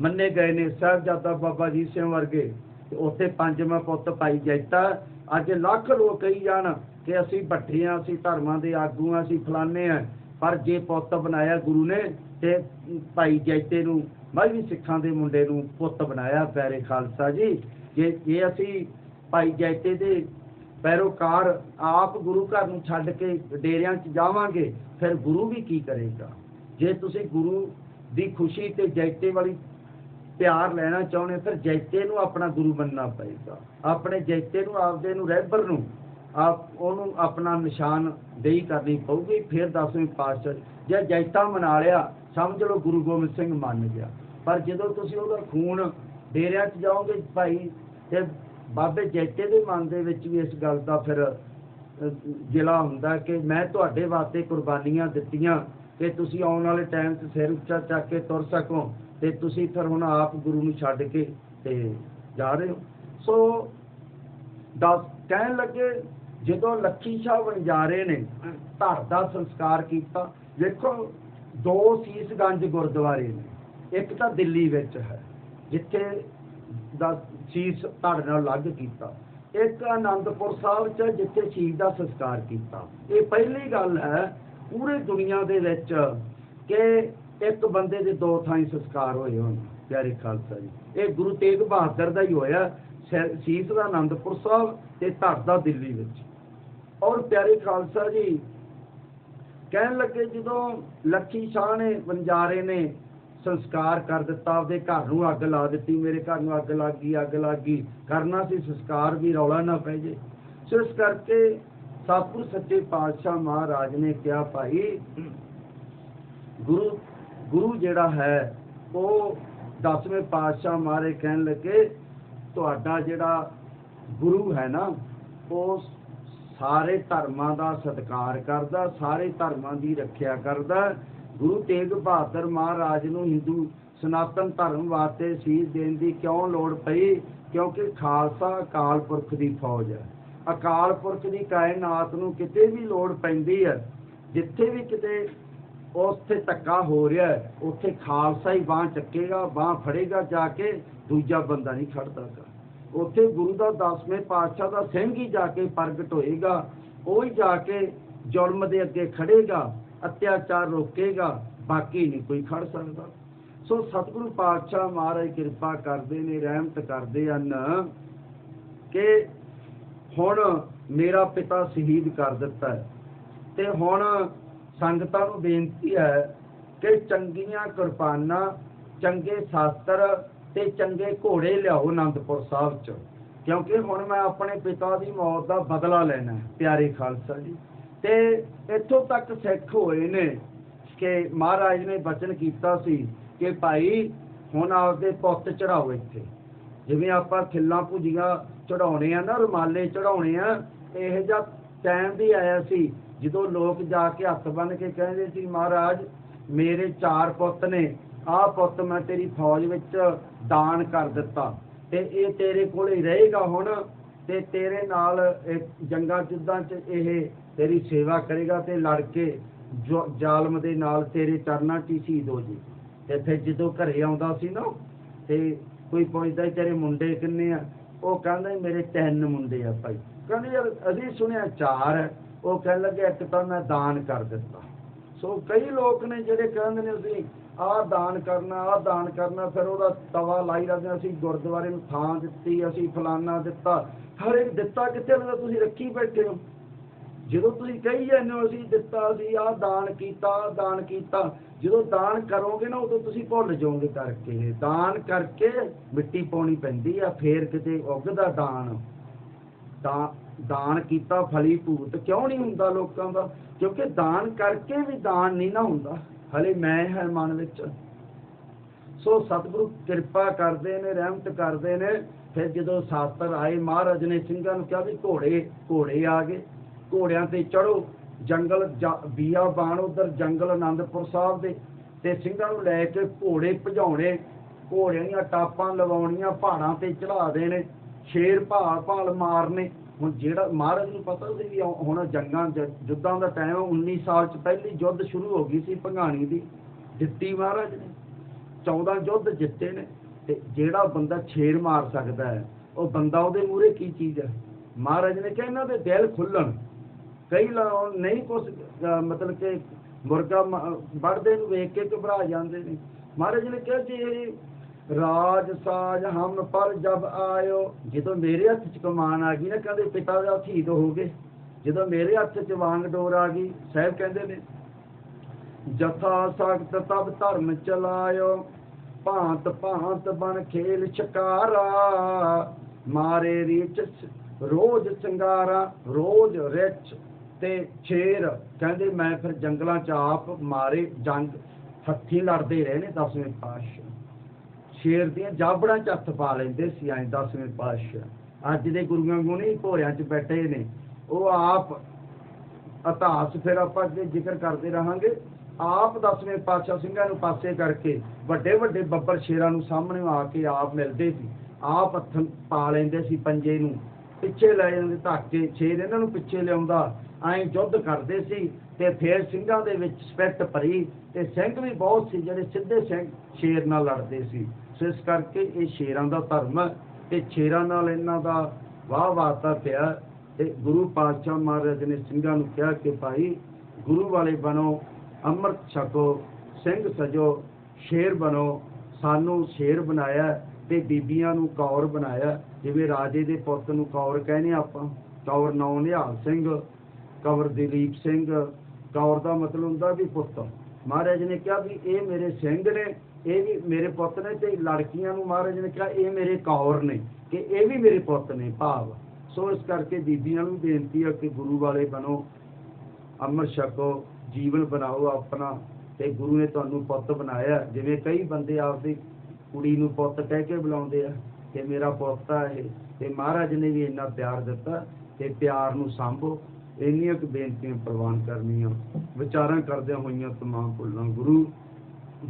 ਮੰਨੇ ਗਏ ਨੇ ਸਾਹਿਬਜ਼ਾਦਾ ਬਾਬਾ ਜੀ ਸਿੰਘ ਵਰਗੇ, ਤੇ ਉੱਥੇ ਪੰਜਵਾਂ ਪੁੱਤ ਭਾਈ ਜੈਤਾ, ਅੱਜ ਲੱਖ ਲੋਕ ਕਹੀ ਜਾਣ ਕਿ ਅਸੀਂ ਭੱਠੇ ਹਾਂ ਅਸੀਂ ਧਰਮਾਂ ਦੇ ਆਗੂ ਹਾਂ ਅਸੀਂ ਫਲਾਣੇ ਆ। ਪਰ ਜੇ ਪੁੱਤ ਬਣਾਇਆ ਗੁਰੂ ਨੇ ਤੇ ਭਾਈ ਜੈਤੇ ਨੂੰ ਮੈਂ ਸਿੱਖਾਂ ਦੇ ਮੁੰਡੇ ਨੂੰ ਪੁੱਤ ਬਣਾਇਆ, ਪਿਆਰੇ ਖਾਲਸਾ ਜੀ। ਜੇ ਜੇ ਅਸੀਂ ਭਾਈ ਜੈਤੇ ਦੇ ਪੈਰੋਕਾਰ ਆਪ ਗੁਰੂ ਘਰ ਨੂੰ ਛੱਡ ਕੇ ਡੇਰਿਆਂ 'ਚ ਜਾਵਾਂਗੇ, ਫਿਰ ਗੁਰੂ ਵੀ ਕੀ ਕਰੇਗਾ? ਜੇ ਤੁਸੀਂ ਗੁਰੂ ਦੀ ਖੁਸ਼ੀ ਤੇ ਜੈਤੇ ਵਾਲੀ ਪਿਆਰ ਲੈਣਾ ਚਾਹੁੰਦੇ ਫਿਰ ਜੈਤੇ ਨੂੰ ਆਪਣਾ ਗੁਰੂ ਮੰਨਣਾ ਪਏਗਾ। ਆਪਣੇ ਜੈਤੇ ਨੂੰ, ਆਪਦੇ ਨੂੰ ਰਹਿਬਰ ਨੂੰ ਆਪ ਉਹਨੂੰ ਆਪਣਾ ਨਿਸ਼ਾਨ ਦੇਈ ਕਰਨੀ ਪਊਗੀ, ਫਿਰ ਦਸਵੇਂ ਪਾਤਸ਼ਾਹ ਜੇ। ਜੈਤਾ ਮਨਾ ਲਿਆ, ਸਮਝ ਲਓ ਗੁਰੂ ਗੋਬਿੰਦ ਸਿੰਘ ਮੰਨ ਗਿਆ। ਪਰ ਜਦੋਂ ਤੁਸੀਂ ਉਹਦਾ ਖੂਨ ਡੇਰਿਆਂ 'ਚ ਜਾਓਗੇ ਭਾਈ, ਤੇ ਬਾਬੇ ਜੈਤੇ ਦੇ ਮਨ ਦੇ ਵਿੱਚ ਵੀ ਇਸ ਗੱਲ ਦਾ ਫਿਰ ਜ਼ਿਲ੍ਹਾ ਹੁੰਦਾ ਕਿ ਮੈਂ ਤੁਹਾਡੇ ਵਾਸਤੇ ਕੁਰਬਾਨੀਆਂ ਦਿੱਤੀਆਂ ਕਿ ਤੁਸੀਂ ਆਉਣ ਵਾਲੇ ਟਾਈਮ 'ਚ ਸਿਰ ਉੱਚਾ ਚੱਕ ਕੇ ਤੁਰ ਸਕੋ ਤੇ ਤੁਸੀਂ ਫਿਰ ਹੁਣ ਆਪ ਗੁਰੂ ਨੂੰ ਛੱਡ ਕੇ ਤੇ ਜਾ ਰਹੇ ਹੋ। ਸੋ ਦਸ ਕਹਿਣ ਲੱਗੇ ਜਦੋਂ ਲੱਖੀ ਸ਼ਾਹ ਵਣਜਾਰੇ ਨੇ ਧਰ ਦਾ ਸੰਸਕਾਰ ਕੀਤਾ, ਵੇਖੋ, ਦੋ ਸੀਸਗੰਜ ਗੁਰਦੁਆਰੇ ਨੇ, ਇੱਕ ਤਾਂ ਦਿੱਲੀ ਵਿੱਚ ਹੈ, ਜਿੱਥੇ ਦਾ ਸੀਸ ਧੜ ਨਾਲ ਲੱਗ ਕੀਤਾ, ਇੱਕ ਆਨੰਦਪੁਰ ਸਾਹਿਬ ਚ ਜਿੱਥੇ ਸ਼ਹੀਦ ਦਾ ਸੰਸਕਾਰ ਕੀਤਾ। ਇਹ ਪਹਿਲੀ ਗੱਲ ਹੈ, ਪੂਰੇ ਦੁਨੀਆ ਦੇ ਵਿੱਚ ਕਿ ਇੱਕ ਬੰਦੇ ਦੇ ਦੋ ਥਾਈਂ ਸੰਸਕਾਰ ਹੋਏ ਹੋਣ, ਪਿਆਰੇ ਖਾਲਸਾ ਜੀ। ਇਹ ਗੁਰੂ ਤੇਗ ਬਹਾਦਰ ਦਾ ਹੀ ਹੋਇਆ ਸੀਸ ਦਾ ਆਨੰਦਪੁਰ ਸਾਹਿਬ ਤੇ ਧੜ ਦਾ ਦਿੱਲੀ ਵਿੱਚ। ਔਰ ਪਿਆਰੇ ਖਾਲਸਾ ਜੀ, ਕਹਿਣ ਲੱਗੇ ਜਦੋਂ ਲੱਖੀ ਸ਼ਾਹ ਨੇ ਵਣਜਾਰੇ ਨੇ ਸੰਸਕਾਰ ਕਰ ਦਿੱਤਾ, ਆਪਦੇ ਘਰ ਨੂੰ ਅੱਗ ਲਾ ਦਿੱਤੀ, ਮੇਰੇ ਘਰ ਨੂੰ ਅੱਗ ਲੱਗ ਗਈ ਅੱਗ ਲੱਗ ਗਈ ਕਰਨਾ ਸੀ ਸੰਸਕਾਰ ਵੀ ਰੌਲਾ ਨਾ ਪੈ ਜੇ। ਸੋ ਇਸ ਕਰਕੇ ਸਤਿਗੁਰ ਸੱਚੇ ਪਾਤਸ਼ਾਹ ਮਹਾਰਾਜ ਨੇ ਕਿਹਾ, ਭਾਈ, ਗੁਰੂ ਗੁਰੂ ਜਿਹੜਾ ਹੈ, ਉਹ ਦਸਵੇਂ ਪਾਤਸ਼ਾਹ ਮਾਰੇ ਕਹਿਣ ਲੱਗੇ, ਤੁਹਾਡਾ ਜਿਹੜਾ ਗੁਰੂ ਹੈ ਨਾ, ਉਹ ਸਾਰੇ ਧਰਮਾਂ ਦਾ ਸਤਿਕਾਰ ਕਰਦਾ, ਸਾਰੇ ਧਰਮਾਂ ਦੀ ਰੱਖਿਆ ਕਰਦਾ। ਗੁਰੂ ਤੇਗ ਬਹਾਦਰ ਮਹਾਰਾਜ ਨੂੰ ਹਿੰਦੂ ਸਨਾਤਨ ਧਰਮ ਵਾਸਤੇ ਸੀਸ ਦੇਣ ਦੀ ਕਿਉਂ ਲੋੜ ਪਈ? ਕਿਉਂਕਿ ਖਾਲਸਾ ਅਕਾਲ ਪੁਰਖ ਦੀ ਫੌਜ ਹੈ। ਅਕਾਲ ਪੁਰਖ ਦੀ ਕਾਇਨਾਤ ਨੂੰ ਕਿਤੇ ਵੀ ਲੋੜ ਪੈਂਦੀ ਹੈ, ਜਿੱਥੇ ਵੀ ਕਿਤੇ ਉੱਥੇ ਧੱਕਾ ਹੋ ਰਿਹਾ ਉੱਥੇ ਖਾਲਸਾ ਹੀ ਬਾਹ ਚੱਕੇਗਾ, ਬਾਹ ਫੜੇਗਾ, ਜਾ ਕੇ ਦੂਜਾ ਬੰਦਾ ਨਹੀਂ ਖੜਦਾ ਉੱਥੇ ਗੁਰੂ ਦਾ ਦਸਵੇਂ ਪਾਤਸ਼ਾਹ ਦਾ ਸਿੰਘ ਹੀ ਜਾ ਕੇ ਪ੍ਰਗਟ ਹੋਏਗਾ। ਉਹ ਹੀ ਜਾ ਕੇ ਜ਼ੁਲਮ ਦੇ ਅੱਗੇ ਖੜੇਗਾ, ਅਤਿਆਚਾਰ ਰੋਕੇਗਾ, ਬਾਕੀ ਨਹੀਂ ਕੋਈ ਖੜ ਸਕਦਾ। ਸੋ ਸਤਿਗੁਰੂ ਪਾਤਸ਼ਾਹ ਮਹਾਰਾਜ ਕਿਰਪਾ ਕਰਦੇ ਨੇ, ਰਹਿਮਤ ਕਰਦੇ ਹਨ ਕਿ ਹੁਣ ਮੇਰਾ ਪਿਤਾ ਸ਼ਹੀਦ ਕਰ ਦਿੱਤਾ ਹੈ। ਤੇ ਹੁਣ ਸੰਗਤਾਂ ਨੂੰ ਬੇਨਤੀ ਹੈ ਕਿ ਚੰਗੀਆਂ ਕਿਰਪਾਨਾਂ, ਚੰਗੇ ਸ਼ਾਸਤਰ ਤੇ ਚੰਗੇ ਘੋੜੇ ਲਿਆਓ ਆਨੰਦਪੁਰ ਸਾਹਿਬ ਚ। ਕਿਉਂਕਿ ਹੁਣ ਮੈਂ ਆਪਣੇ ਪਿਤਾ ਦੀ ਮੌਤ ਦਾ ਬਦਲਾ ਲੈਣਾ ਪਿਆਰੇ ਖਾਲਸਾ ਜੀ। ਤੇ ਇੱਥੋਂ ਤੱਕ ਸਿੱਖ ਹੋਏ ਨੇ ਕਿ ਮਹਾਰਾਜ ਨੇ ਬਚਨ ਕੀਤਾ ਸੀ ਕਿ ਭਾਈ, ਹੁਣ ਆਪਦੇ ਪੁੱਤ ਚੜਾਓ ਇੱਥੇ। ਜਿਵੇਂ ਆਪਾਂ ਖਿੱਲਾਂ ਭੁਜੀਆਂ ਚੜਾਉਣੇ ਆ ਨਾ, ਰੁਮਾਲੇ ਚੜਾਉਣੇ ਆ, ਇਹ ਜਿਹਾ ਟਾਈਮ ਵੀ ਆਇਆ ਸੀ ਜਦੋਂ ਲੋਕ ਜਾ ਕੇ ਹੱਥ ਬੰਨ ਕੇ ਕਹਿੰਦੇ ਸੀ, ਮਹਾਰਾਜ, ਮੇਰੇ ਚਾਰ ਪੁੱਤ ਨੇ ਆਹ ਪੁੱਤ ਮੈਂ ਤੇਰੀ ਫੌਜ ਵਿੱਚ ਦਾਨ ਕਰ ਦਿੱਤਾ। ਤੇ ਇਹ ਤੇਰੇ ਕੋਲ ਹੀ ਰਹੇਗਾ ਹੁਣ ਤੇ ਤੇਰੇ ਨਾਲ ਜੰਗਾਂ ਯੁੱਧਾਂ 'ਚ ਇਹ ਤੇਰੀ ਸੇਵਾ ਕਰੇਗਾ ਤੇ ਲੜ ਕੇ ਜ਼ਾਲਮ ਦੇ ਨਾਲ ਤੇਰੇ ਚਰਨਾਂ 'ਚ ਸ਼ਹੀਦ ਹੋ ਜੀ। ਤੇ ਫਿਰ ਜਦੋਂ ਘਰੇ ਆਉਂਦਾ ਸੀ ਨਾ, ਤੇ ਕੋਈ ਪੁੱਛਦਾ ਤੇਰੇ ਮੁੰਡੇ ਕਿੰਨੇ ਆ? ਉਹ ਕਹਿੰਦਾ ਮੇਰੇ ਤਿੰਨ ਮੁੰਡੇ ਆ ਭਾਈ। ਕਹਿੰਦੇ ਯਾਰ, ਅਸੀਂ ਸੁਣਿਆ ਚਾਰ ਉਹ ਕਹਿਣ ਲੱਗੇ, ਇੱਕ ਤਾਂ ਮੈਂ ਦਾਨ ਕਰ ਦਿੱਤਾ। ਸੋ ਕਈ ਲੋਕ ਨੇ ਜਿਹੜੇ ਕਹਿੰਦੇ ਨੇ ਅਸੀਂ ਆਹ ਦਾਨ ਕਰਨਾ ਆਹ ਦਾਨ ਕਰਨਾ, ਫਿਰ ਉਹਦਾ ਤਵਾ ਲਾਈ ਰੱਖਦੇ ਅਸੀਂ ਗੁਰਦੁਆਰੇ ਨੂੰ ਥਾਂ ਦਿੱਤੀ, ਅਸੀਂ ਫਲਾਨਾ ਦਿੱਤਾ। ਹਰ ਇੱਕ ਦਿੱਤਾ ਕਿੱਥੇ ਲੱਗਦਾ ਤੁਸੀਂ ਰੱਖੀ ਬੈਠੇ ਹੋ। ਜਦੋਂ ਤੁਸੀਂ ਕਹੀ ਜਾਂਦੇ ਹੋ, ਅਸੀਂ ਦਿੱਤਾ, ਅਸੀਂ ਆਹ ਦਾਨ ਕੀਤਾ, ਆਹ ਦਾਨ ਕੀਤਾ। ਜਦੋਂ ਦਾਨ ਕਰੋਗੇ ਨਾ, ਉਦੋਂ ਤੁਸੀਂ ਭੁੱਲ ਜਾਓਗੇ ਕਰਕੇ। ਦਾਨ ਕਰਕੇ ਮਿੱਟੀ ਪਾਉਣੀ ਪੈਂਦੀ ਆ, ਫੇਰ ਕਿਤੇ ਉੱਗਦਾ ਦਾਨ। ਦਾ ਦਾਨ ਕੀਤਾ, ਫਲੀ ਭੂਤ ਕਿਉਂ ਨਹੀਂ ਹੁੰਦਾ ਲੋਕਾਂ ਦਾ? ਕਿਉਂਕਿ ਦਾਨ ਕਰਕੇ ਵੀ ਦਾਨ ਨਹੀਂ ਨਾ ਹੁੰਦਾ। ਹਲੇ ਮੈਂ ਹੈ ਮਨ ਵਿੱਚ। ਸੋ ਸਤਿਗੁਰੂ ਕਿਰਪਾ ਕਰਦੇ ਨੇ, ਰਹਿਮਤ ਕਰਦੇ ਨੇ। ਫਿਰ ਜਦੋਂ ਸਾਸਤਰ ਆਏ, ਮਹਾਰਾਜ ਨੇ ਸਿੰਘਾਂ ਨੂੰ ਕਿਹਾ ਵੀ ਘੋੜੇ ਘੋੜੇ ਆ ਗਏ। ਘੋੜਿਆਂ ਤੇ ਚੜੋ ਜੰਗਲ ਜਾ- ਬੀਆ ਬਾਣ ਉਧਰ ਜੰਗਲ ਆਨੰਦਪੁਰ ਸਾਹਿਬ ਦੇ। ਤੇ ਸਿੰਘਾਂ ਨੂੰ ਲੈ ਕੇ ਘੋੜੇ ਭਜਾਉਣੇ, ਘੋੜਿਆਂ ਦੀਆਂ ਟਾਪਾਂ ਲਵਾਉਣੀਆਂ, ਪਹਾੜਾਂ ਤੇ ਚੜਾ ਦੇਣੇ, ਸ਼ੇਰ ਭਾਲ ਭਾਲ ਮਾਰਨੇ। ਹੁਣ ਜਿਹੜਾ ਮਹਾਰਾਜ ਨੂੰ ਪਤਾ ਸੀ ਵੀ ਹੁਣ- ਜੰਗਾਂ ਜ- ਦਾ ਟਾਈਮ 19 ਸਾਲ ਚ ਪਹਿਲੀ ਯੁੱਧ ਸ਼ੁਰੂ ਹੋ ਗਈ ਸੀ ਭੰਗਾਣੀ ਦੀ। ਜਿੱਤੀ ਮਹਾਰਾਜ ਨੇ। 14 ਯੁੱਧ ਜਿੱਤੇ ਨੇ। ਤੇ ਜਿਹੜਾ ਬੰਦਾ ਛੇੜ ਮਾਰ ਸਕਦਾ ਹੈ, ਉਹ ਬੰਦਾ ਉਹਦੇ ਮੂਹਰੇ ਕੀ ਚੀਜ਼ ਹੈ? ਮਹਾਰਾਜ ਨੇ ਕਿਹਾ ਇਹਨਾਂ ਦੇ ਦਿਲ ਖੁੱਲਣ। ਕਈ ਲਾ- ਨਹੀਂ ਕੁਛ ਮਤਲਬ ਕਿ ਮੁਰਗਾ ਵੜਦੇ ਨੂੰ ਵੇਖ ਕੇ ਘਬਰਾ ਜਾਂਦੇ ਨੇ। ਮਹਾਰਾਜ ਨੇ ਕਿਹਾ ਜੀ ਰਾਜ ਸਾਜ ਹਮ ਪਰ ਜਬ ਆਇਓ। ਜਦੋਂ ਮੇਰੇ ਹੱਥ 'ਚ ਕਮਾਨ ਆ ਗਈ ਨਾ, ਕਹਿੰਦੇ ਪਿਤਾ ਦਾ ਸ਼ਹੀਦ ਹੋ ਗਏ। ਜਦੋਂ ਮੇਰੇ ਹੱਥ 'ਚ ਵਾਂਗ ਡੋਰ ਆ ਗਈ, ਸਾਹਿਬ ਕਹਿੰਦੇ ਨੇ, ਜਥਾ ਸਖਤ ਤਬ ਧਰਮ ਚਲਾਇਓ, ਭਾਂਤ ਭਾਂਤ ਬਣ ਖੇਲ ਸ਼ਿਕਾਰਾ ਮਾਰੇ ਰੀਚ ਰੋਜ਼ ਸਿੰਗਾਰਾ, ਰੋਜ਼ ਰਿਚ ਤੇ ਛੇਰ। ਕਹਿੰਦੇ ਮੈਂ ਫਿਰ ਜੰਗਲਾਂ ਚ ਆਪ ਮਾਰੇ ਜੰਗ, ਹੱਥੀ ਲੜਦੇ ਰਹੇ ਨੇ ਦਸਵੇਂ ਪਾਤਸ਼ਾਹ ਸ਼ੇਰ ਦੀਆਂ ਜਾਬੜਾਂ ਚ ਹੱਥ ਪਾ ਲੈਂਦੇ ਸੀ, ਐਂ ਦਸਵੇਂ ਪਾਤਸ਼ਾਹ ਅੱਜ ਦੇ ਗੁਰੂਆਂ ਗੁਣੀ ਭੋਰਿਆਂ ਚ ਬੈਠੇ ਨੇ। ਉਹ ਆਪ ਇਤਿਹਾਸ ਫਿਰ ਆਪਾਂ ਅੱਗੇ ਜ਼ਿਕਰ ਕਰਦੇ ਰਹਾਂਗੇ। ਆਪ ਦਸਵੇਂ ਪਾਤਸ਼ਾਹ ਸਿੰਘਾਂ ਨੂੰ ਪਾਸੇ ਕਰਕੇ ਵੱਡੇ ਵੱਡੇ ਬੱਬਰ ਸ਼ੇਰਾਂ ਨੂੰ ਸਾਹਮਣੇ ਆ ਕੇ ਆਪ ਮਿਲਦੇ ਸੀ। ਆਪ ਹੱਥ ਪਾ ਲੈਂਦੇ ਸੀ ਪੰਜੇ ਨੂੰ। ਪਿੱਛੇ ਲੈ ਜਾਂਦੇ ਧਾਕੇ ਸ਼ੇਰ ਇਹਨਾਂ ਨੂੰ ਪਿੱਛੇ ਲਿਆਉਂਦਾ, ਐਂ ਯੁੱਧ ਕਰਦੇ ਸੀ ਤੇ ਫੇਰ ਸਿੰਘਾਂ ਦੇ ਵਿੱਚ ਸਪੈਕਟ ਭਰੀ ਤੇ ਸਿੰਘ ਵੀ ਬਹੁਤ ਸੀ, ਜਿਹੜੇ ਸਿੱਧੇ ਸਿੰਘ ਸ਼ੇਰ ਨਾਲ ਲੜਦੇ ਸੀ। ਸੋ ਇਸ ਕਰਕੇ ਇਹ ਸ਼ੇਰਾਂ ਦਾ ਧਰਮ ਹੈ ਤੇ ਸ਼ੇਰਾਂ ਨਾਲ ਇਹਨਾਂ ਦਾ ਵਾਹ ਵਾਤਾ ਪਿਆ ਤੇ ਗੁਰੂ ਪਾਤਸ਼ਾਹ ਮਹਾਰਾਜ ਨੇ ਸਿੰਘਾਂ ਨੂੰ ਕਿਹਾ ਕਿ ਭਾਈ ਗੁਰੂ ਵਾਲੇ ਬਣੋ, ਅੰਮ੍ਰਿਤ ਛਕੋ, ਸਿੰਘ ਸਜੋ, ਸ਼ੇਰ ਬਣੋ। ਸਾਨੂੰ ਸ਼ੇਰ ਬਣਾਇਆ ਤੇ ਬੀਬੀਆਂ ਨੂੰ ਕੌਰ ਬਣਾਇਆ ਜਿਵੇਂ ਰਾਜੇ ਦੇ ਪੁੱਤ ਨੂੰ ਕੌਰ ਕਹਿੰਦੇ ਆਪਾਂ, ਕੌਰ ਨੌ ਨਿਹਾਲ ਸਿੰਘ ਕੌਰ ਦਲੀਪ ਸਿੰਘ। ਕੌਰ ਦਾ ਮਤਲਬ ਹੁੰਦਾ ਵੀ ਪੁੱਤ। ਮਹਾਰਾਜ ਨੇ ਕਿਹਾ ਵੀ ਇਹ ਮੇਰੇ ਸਿੰਘ ਨੇ ਇਹ ਵੀ ਮੇਰੇ ਪੁੱਤ ਨੇ ਤੇ ਲੜਕੀਆਂ ਨੂੰ ਮਹਾਰਾਜ ਨੇ ਕਿਹਾ, ਇਹ ਮੇਰੇ ਕੌਰ ਨੇ ਕਿ ਇਹ ਵੀ ਮੇਰੇ ਪੁੱਤ ਨੇ ਭਾਵ। ਸੋ ਇਸ ਕਰਕੇ ਬੀਬੀਆਂ ਨੂੰ ਬੇਨਤੀ ਹੈ ਕਿ ਗੁਰੂ ਵਾਲੇ ਬਣੋ ਅੰਮ੍ਰਿਤ ਛਕੋ, ਜੀਵਨ ਬਣਾਓ ਆਪਣਾ ਤੇ ਗੁਰੂ ਨੇ ਤੁਹਾਨੂੰ ਪੁੱਤ ਬਣਾਇਆ। ਜਿਵੇਂ ਕਈ ਬੰਦੇ ਆਪਦੀ ਕੁੜੀ ਨੂੰ ਪੁੱਤ ਕਹਿ ਕੇ ਬੁਲਾਉਂਦੇ ਆ ਕਿ ਮੇਰਾ ਪੁੱਤ ਆ ਇਹ, ਤੇ ਮਹਾਰਾਜ ਨੇ ਵੀ ਇੰਨਾ ਪਿਆਰ ਦਿੱਤਾ ਤੇ ਪਿਆਰ ਨੂੰ ਸੰਭੋ। ਇੰਨੀਆਂ ਕੁ ਬੇਨਤੀਆਂ ਪ੍ਰਵਾਨ ਕਰਨੀਆਂ। ਵਿਚਾਰਾਂ ਕਰਦਿਆਂ ਹੋਈਆਂ ਤਮਾਮ ਭੁੱਲਾਂ। ਗੁਰੂ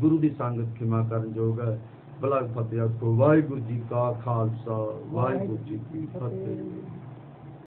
ਗੁਰੂ ਦੀ ਸੰਗਤ ਖਿਮਾ ਕਰਨ ਯੋਗ ਹੈ। ਬਲਾ ਫਤਿਹ ਆਖੋ ਵਾਹਿਗੁਰੂ ਜੀ ਕਾ ਖਾਲਸਾ, ਵਾਹਿਗੁਰੂ ਜੀ ਕੀ ਫਤਿਹ।